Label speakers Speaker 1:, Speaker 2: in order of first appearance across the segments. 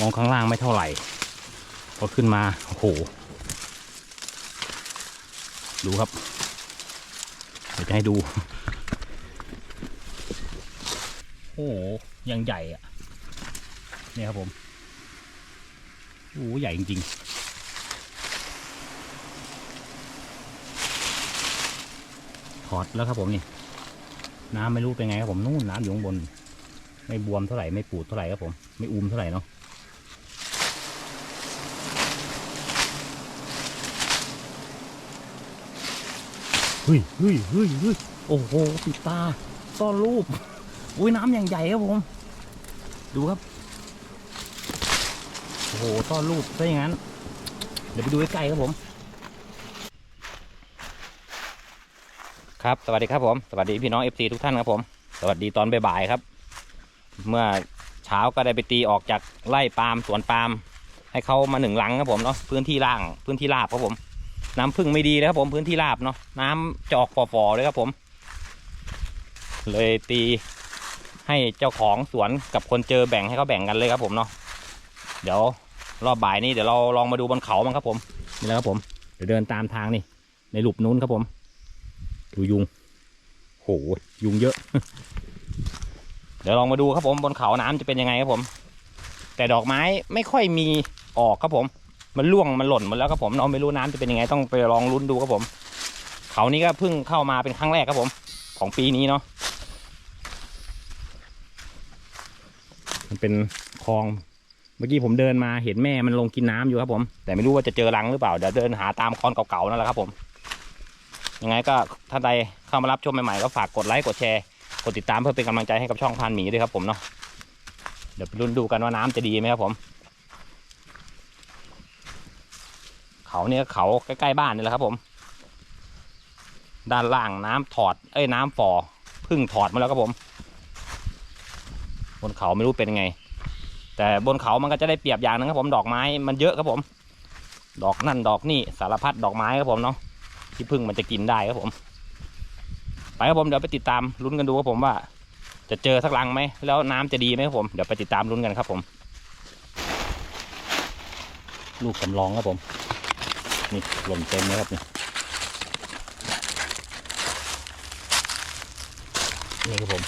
Speaker 1: มองข้างล่างไม่เท่าไหร่ พอขึ้นมา โอ้โห ดูครับ เดี๋ยวจะให้ดู โอ้โห ยังใหญ่อะเนี่ยครับผม โอ้โห ใหญ่จริงๆถอดแล้วครับผมนี่ น้ำไม่รู้เป็นไงครับผม นู่นน้ำอยู่ข้างบน ไม่บวมเท่าไหร่ ไม่ปูดเท่าไหร่ครับผม ไม่อุ้มเท่าไหร่เนาะ เฮ้ยเฮ้ยเฮ้ยเฮ้ยโอ้โหปิดตาซ่อนรูปอุ้ยน้ำอย่างใหญ่ครับผม ดูครับ โอ้โหซ่อนรูปซะอย่างนั้น เดี๋ยวไปดูใกล้ๆครับผม ครับ สวัสดีครับผม สวัสดีพี่น้องเอฟซีทุกท่านครับผม สวัสดีตอนบ่ายๆครับ เมื่อเช้าก็ได้ไปตีออกจากไร่ปาล์มสวนปาล์มให้เขามาหนึ่งหลังครับผมเนาะพื้นที่ล่างพื้นที่ราบครับผม น้ำพึ่งไม่ดีเลยครับผมพื้นที่ราบเนาะน้ำจอกฝ่อๆเลยครับผม เลยตีให้เจ้าของสวนกับคนเจอแบ่งให้เขาแบ่งกันเลยครับผมเนาะเดี๋ยวรอบบ่ายนี้เดี๋ยวเราลองมาดูบนเขาบ้างครับผมนี่แหละครับผมเดี๋ยวเดินตามทางนี่ในหลุบนู้นครับผมดูยุงโหยุงเยอะ เดี๋ยวลองมาดูครับผมบนเขาน้ำจะเป็นยังไงครับผม แต่ดอกไม้ไม่ค่อยมีออกครับผม มันล่วงมันหล่นหมดแล้วครับผมเราไม่รู้น้ำจะเป็นยังไงต้องไปลองลุ้นดูครับผม เขานี้ก็เพิ่งเข้ามาเป็นครั้งแรกครับผม ของปีนี้เนาะมันเป็นคลองเมื่อกี้ผมเดินมาเห็นแม่มันลงกินน้ำอยู่ครับผม แต่ไม่รู้ว่าจะเจอรังหรือเปล่าเดี๋ยวเดินหาตามคลองเก่าๆนั่นแหละครับผมยังไงก็ท่านใดเข้ามารับชมใหม่ๆก็ฝากกดไลค์กดแชร์กดติดตามเพื่อเป็นกำลังใจให้กับช่องพานหมีด้วยครับผมเนาะเดี๋ยวไปลุ้นดูกันว่าน้ำจะดีไหมครับผม เขาเนี่ยเขาใกล้ๆบ้านนี่แหละครับผม ด้านล่างน้ำถอดเอ้ยน้ำฝ่อพึ่งถอดมาแล้วครับผม บนเขาไม่รู้เป็นไง แต่บนเขามันก็จะได้เปรียบอย่างนึงครับผมดอกไม้มันเยอะครับผม ดอกนั่นดอกนี่สารพัดดอกไม้ครับผมเนาะที่พึ่งมันจะกินได้ครับผม ไปครับผมเดี๋ยวไปติดตามลุ้นกันดูครับผมว่า จะเจอสักรังไหมแล้วน้ำจะดีไหมครับผมเดี๋ยวไปติดตามลุ้นกันครับผม ลูกสำรองครับผม นี่หล่นเต็มเลยครับนี่นี่ครับผม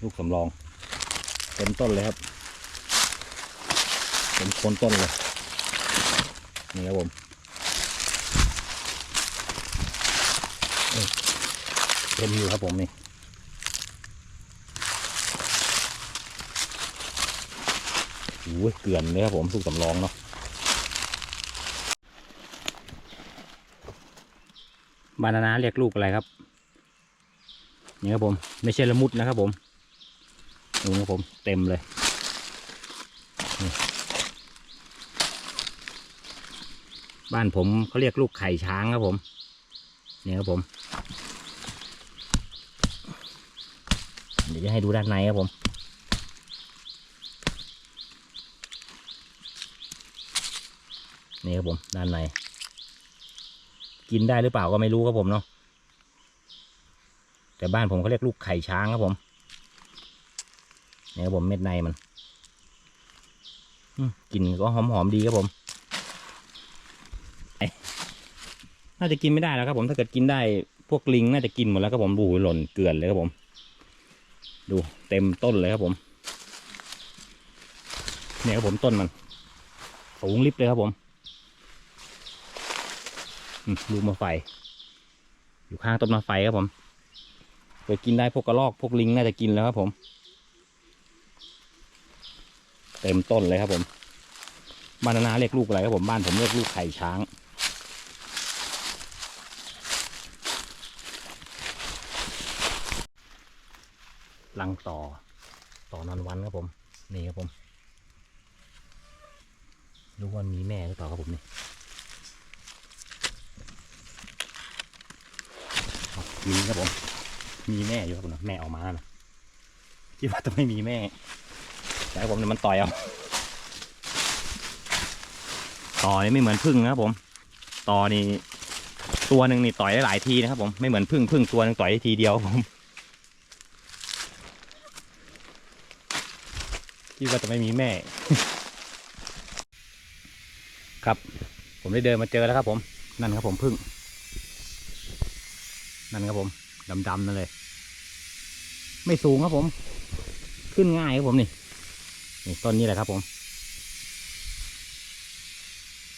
Speaker 1: ลูกสำรอง เต็มต้นเลยครับเต็มโคนต้นเลย นี่ครับผมเต็มอยู่ครับผมนี่โอ้ยเกลื่อนเลยครับผมลูกสำรองเนาะ บานานาเรียกลูกอะไรครับนี่ครับผมไม่ใช่ละมุดนะครับผมดูนะครับผมเต็มเลยบ้านผมเขาเรียกลูกไข่ช้างครับผมนี่ครับผม เดี๋ยวจะให้ดูด้านในครับผมนี่ครับผมด้านใน กินได้หรือเปล่าก็ไม่รู้ครับผมเนาะแต่บ้านผมเขาเรียกลูกไข่ช้างครับผมนี่ครับผมเม็ดในมันอกลิ่นก็หอมๆดีครับผมน่าจะกินไม่ได้แล้วครับผมถ้าเกิดกินได้พวกลิงน่าจะกินหมดแล้วครับผมบูหล่นเกลือนเลยครับผม ดูเต็มต้นเลยครับผมเนี่ยครับผมต้นมันสูงลิบเลยครับผม ลูกมาไฟ อยู่ข้างต้นมาไฟครับผมเกิดกินได้พวกกระรอกพวกลิงน่าจะกินแล้วครับผม เต็มต้นเลยครับผมบ้านนานาเรียกลูกอะไรครับผมบ้านผมเรียกลูกไข่ช้างลังต่อต่อนอนวันครับผมนี่ครับผมรู้ว่ามีแม่หรือเปล่าครับผมนี่ มีครับผม มีแม่อยู่ครับผมแม่ออกมานะคิดว่าจะไม่มีแม่แต่ผมเนี่ยมันต่อยเอาต่อนี่ไม่เหมือนพึ่งนะครับผม ต่อนี่ตัวหนึ่งนี่ต่อยได้หลายทีนะครับผมไม่เหมือนพึ่งพึ่งตัวหนึ่งต่อยได้ทีเดียวผมคิดว่าจะไม่มีแม่ ครับ ผมได้เดินมาเจอแล้วครับผมนั่นครับผมพึ่ง นั่นครับผมดำๆนั่นเลย ไม่สูงครับผม ขึ้นง่ายครับผมนี่นี่ต้นนี้แหละครับผม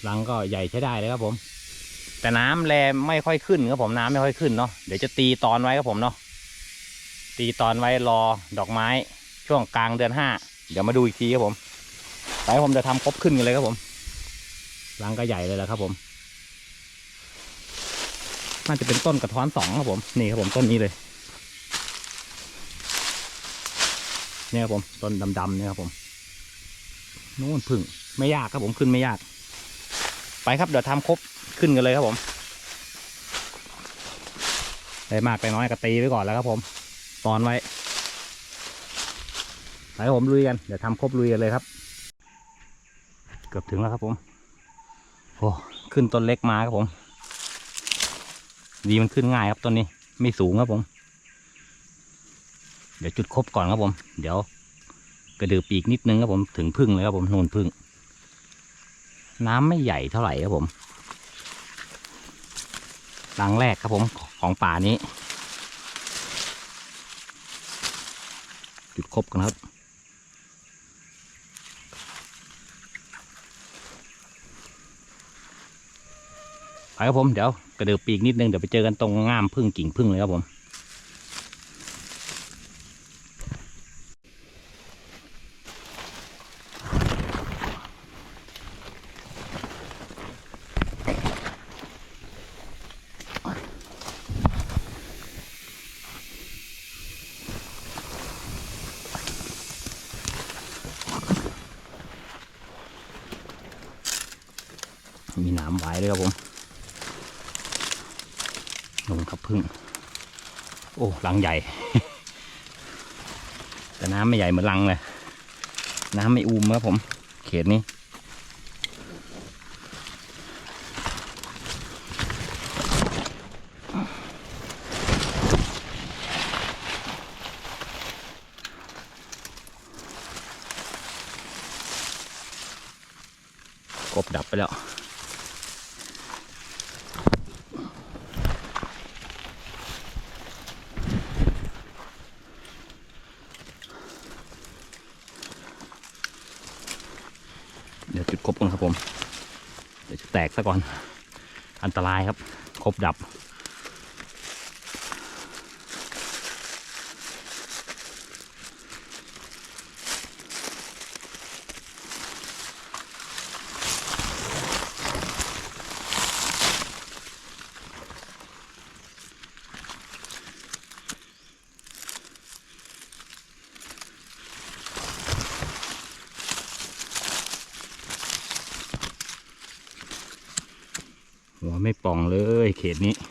Speaker 1: รังก็ใหญ่ใช้ได้เลยครับผม แต่น้ำแรไม่ค่อยขึ้นครับผมน้ำไม่ค่อยขึ้นเนาะเดี๋ยวจะตีตอนไว้ครับผมเนาะตีตอนไว้รอดอกไม้ ช่วงกลางเดือนห้าเดี๋ยวมาดูอีกทีครับผมไปผมจะทำครบขึ้นกันเลยครับผมรังก็ใหญ่เลยแหละครับผม น่าจะเป็นต้นกระท้อนสองครับผมนี่ครับผมต้นนี้เลยเนี่ยครับผมต้นดำๆเนี่ยครับผมนู่นพึ่งไม่ยากครับผมขึ้นไม่ยาก ไปครับเดี๋ยวทำครบขึ้นกันเลยครับผมได้มากไปน้อยก็ตีไว้ก่อนแล้วครับผมตอนไว้ไปผมลุยกันเดี๋ยวทำครบลุยกันเลยครับ เกือบถึงแล้วครับผมโอ้ขึ้นต้นเล็กมาครับผม ดีมันขึ้นง่ายครับต้นนี้ไม่สูงครับผม เดี๋ยวจุดครบก่อนครับผม เดี๋ยว กระดือปีกนิดนึงครับผมถึงพึ่งเลยครับผมนูนพึ่ง น้ำไม่ใหญ่เท่าไหร่ครับผมรังแรกครับผมของป่านี้ จุดครบกันครับไปครับผมเดี๋ยว กระเดือปีกนิดนึงเดี๋ยวไปเจอกันตรงง่ามพึ่งกิ่งพึ่งเลยครับผม มีหน้ำไหว้ด้วยครับผมลงครับ พึ่ง โอ้รังใหญ่ แต่น้ำไม่ใหญ่เหมือนรังเลย น้ำไม่อูมครับผม เขตนี้กบดับไปแล้ว เดี๋ยวจุดครบก่อนครับผม เดี๋ยวจะแตก ซะก่อน อันตรายครับ ครบดับ หัวไม่ป่อง เลยเขตนี้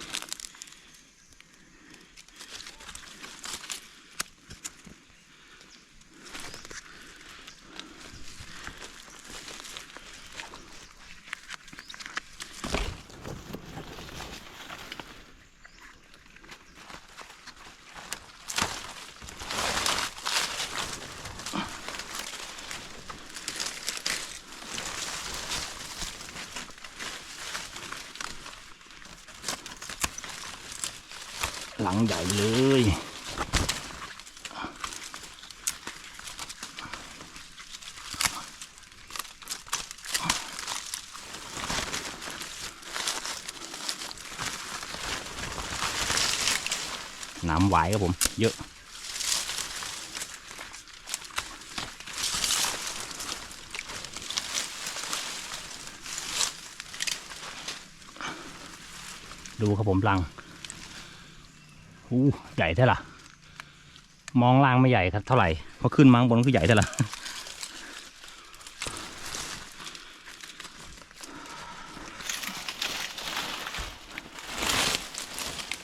Speaker 1: หลังใหญ่เลย น้ำไหวครับผม เยอะดูครับผมรัง อู้ใหญ่เท่าล่ะ มองล่างไม่ใหญ่ครับเท่าไหร่พอขึ้นมางบนคือใหญ่เท่าล่ะ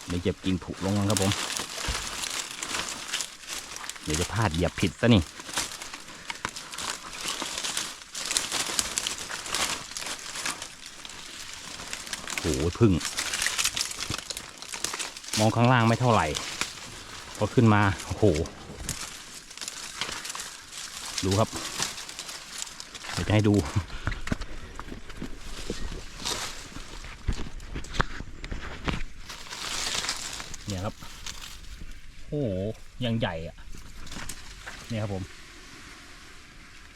Speaker 1: เดี๋ยวจะกินผุลงกันครับผม เดี๋ยวจะพลาดเหยียบผิดซะนี่โอ้พึ่ง มองข้างล่างไม่เท่าไหร่ พอขึ้นมา โอ้โห ดูครับ เดี๋ยวจะให้ดู เนี่ยครับ โอ้โห ยังใหญ่อะเนี่ยครับผม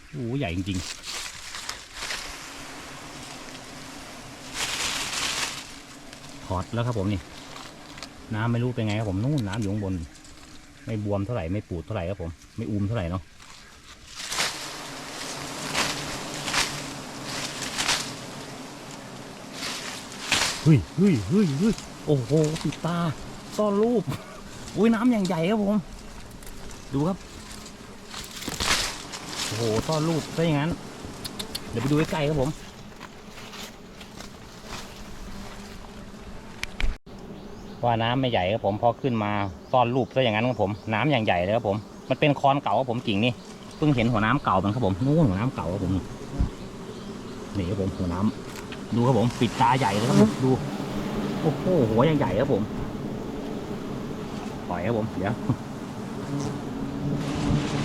Speaker 1: โอ้โห ใหญ่จริงๆถอดแล้วครับผมนี่ น้ำไม่รู้เป็นไงครับผมนู่นน้ำอยู่ข้างบน ไม่บวมเท่าไหร่ไม่ปูดเท่าไหร่ครับผม ไม่อุ้มเท่าไหร่เนาะเฮ้ยเฮ้ยเฮ้ยเฮ้ยโอ้โหปิดตาซ่อนรูปอุ้ยน้ำอย่างใหญ่ครับผม ดูครับ โอ้โหซ่อนรูปซะอย่างนั้น เดี๋ยวไปดูใกล้ๆครับผม ว่าน้ำไม่ใหญ่ครับผมพอขึ้นมาซ่อนรูปซะอย่างนั้นครับผมน้ำอย่างใหญ่เลยครับผมมันเป็นคอนเก่าครับผมกิ่งนี่เพิ่งเห็นหัวน้ำเก่ามันครับผมนู่นหัวน้ำเก่าครับผมนี่ครับผมหัวน้ำดูครับผมปิดตาใหญ่เลยครับผมดูโอ้โหหัวยังใหญ่ครับผมปล่อยครับผมเดี๋ยว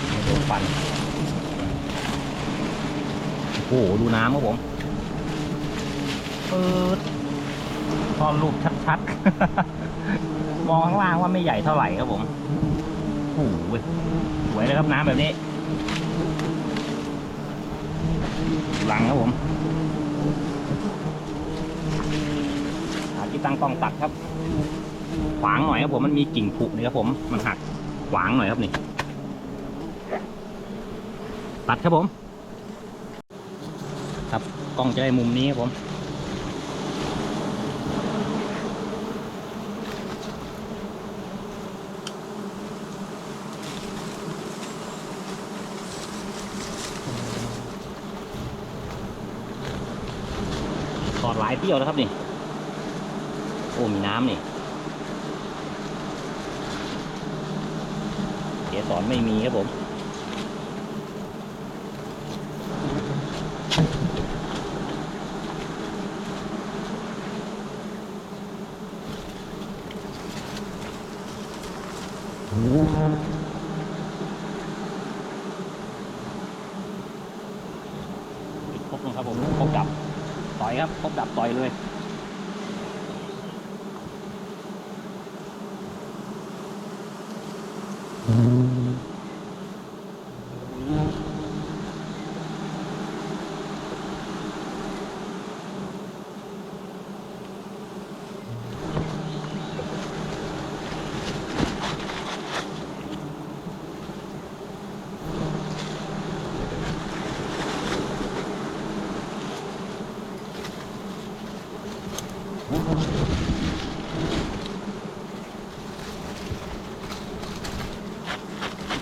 Speaker 1: ให้โดนฟันโอ้โหดูน้ำครับผมเปิดซ่อนรูป ชัด มองข้างล่างว่าไม่ใหญ่เท่าไหร่ครับผมโอ้โหสวยเลยครับน้ำแบบนี้หลังครับผมหาที่ตั้งกล้องตัดครับ ขวางหน่อยครับผมมันมีกิ่งผุนี่ครับผม มันหักขวางหน่อยครับนี่ ตัดครับผม ครับกล้องจะได้มุมนี้ครับผม ถอดหลายเที่ยวแล้วครับนี่ โอ้มีน้ำนี่เกสรไม่มีครับผมปิดครบนะครับผมครบดับ ต่อย ครับครบดับต่อยเลย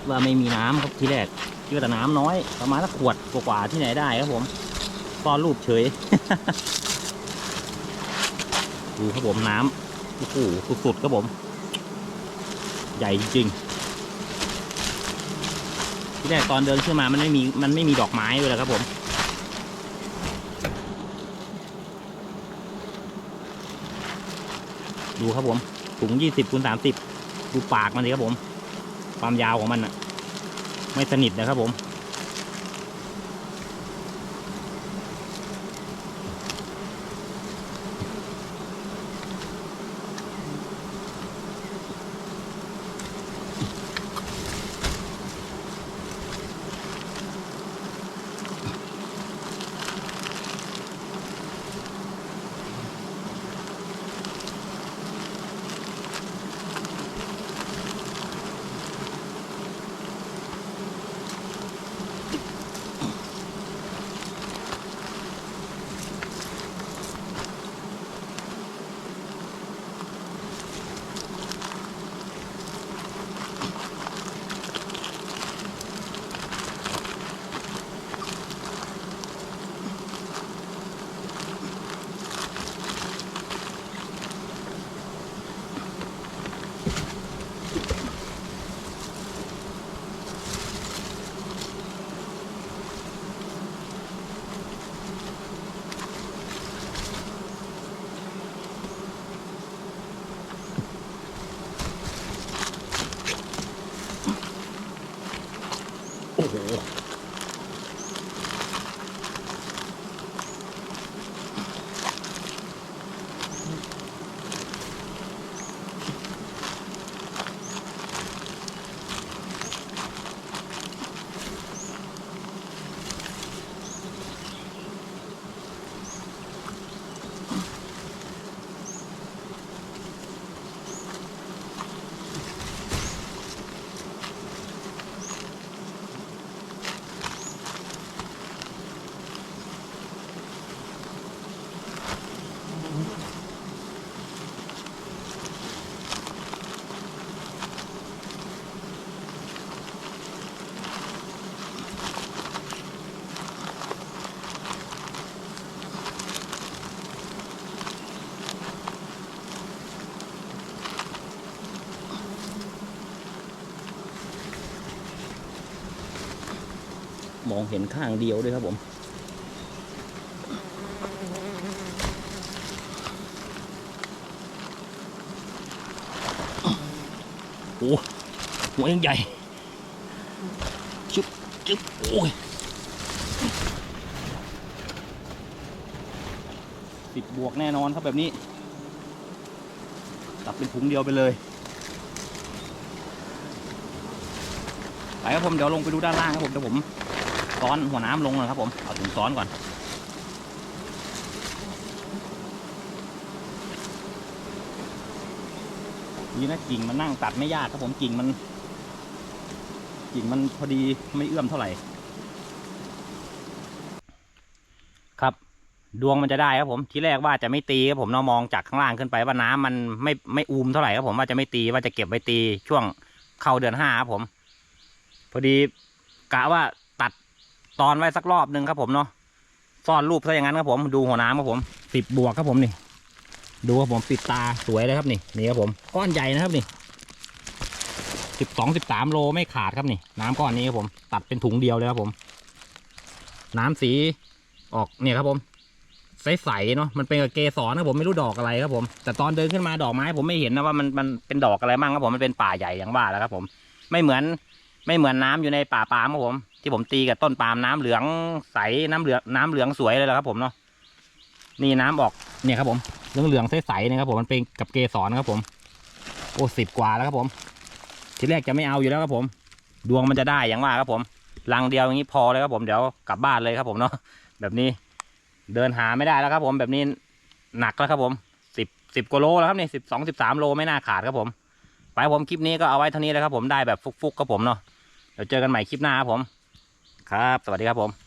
Speaker 1: ว่าไม่มีน้ำครับทีแรกคิดว่าแต่น้ำน้อย ประมาณสักขวดกว่าที่ไหนได้ครับผมซ่อนรูปเฉย ดูครับผมน้ำโอ้โหสุดๆครับผม ใหญ่จริงๆที่แรกตอนเดินขึ้นมามันไม่มีมันไม่มีดอกไม้เลยนะครับผมดูครับผมถุงยี่สิบคูณสามสิบดูปากมันสิครับผม ความยาวของมันอะไม่สนิทนะครับผม มองเห็นข้างเดียวด้วยครับผมโอ้หัวยังใหญ่จุ๊บจุ๊บโอ้ยสิบบวกแน่นอนครับแบบนี้ตับเป็นถุงเดียวไปเลยไปครับผมเดี๋ยวลงไปดูด้านล่างครับผมเดี๋ยวผม ซ้อนหัวน้ำลงนะครับ ผมเอาถุงซ้อนก่อนนี่นะกิ่งมันนั่งตัดไม่ยากครับผมกิ่งมัน กิ่งมันพอดีไม่เอื้อมเท่าไหร่ ครับ ดวงมันจะได้ครับผมทีแรกว่าจะไม่ตีครับผมเรามองจากข้างล่างขึ้นไปว่าน้ำมันไม่ไม่อูมเท่าไหร่ครับผมว่าจะไม่ตีว่าจะเก็บไว้ตีช่วงเข้าเดือนห้าครับผม พอดีกะว่า ตอนไว้สักรอบหนึ่งครับผมเนาะซ่อนรูปซะอย่างนั้นครับผมดูหัวน้ำครับผมสิบบวกครับผมนี่ ดูครับผมปิดตาสวยเลยครับนี่นี่ครับผมก้อนใหญ่นะครับนี่สิบสองสิบสามโลไม่ขาดครับนี่ น้ำก้อนนี้ครับผม ตัดเป็นถุงเดียวเลยครับผม น้ำสีออกเนี่ยครับผมใสๆเนาะมันเป็นกับเกสรนะผมไม่รู้ดอกอะไรครับผม แต่ตอนเดินขึ้นมาดอกไม้ ผมไม่เห็นนะว่ามันมันเป็นดอกอะไรบ้างครับผมมันเป็นป่าใหญ่อย่างว่าแล้วครับผม ไม่เหมือนไม่เหมือนน้ำอยู่ในป่าปามครับผม ที่ผมตีกับต้นปาล์มน้ำเหลืองใสน้ำเหลืองน้ำเหลืองสวยเลยแหละครับผมเนาะนี่น้ำออกเนี่ยครับผมเหลืองเหลืองใสๆนะครับผมมันเป็นกับเกสรครับผมโอ้สิบกว่าแล้วครับผม ทีแรกจะไม่เอาอยู่แล้วครับผม ดวงมันจะได้อย่างว่าครับผมลังเดียวอย่างนี้พอเลยครับผมเดี๋ยวกลับบ้านเลยครับผมเนาะแบบนี้เดินหาไม่ได้แล้วครับผมแบบนี้หนักแล้วครับผมสิบสิบกว่าโลแล้วครับนี่สิบสองสิบสามโลไม่น่าขาดครับผม ไปผมคลิปนี้ก็เอาไว้เท่านี้แล้วครับผมได้แบบฟุกๆครับผมเนาะเดี๋ยวเจอกันใหม่คลิปหน้าครับผม ครับ สวัสดีครับผม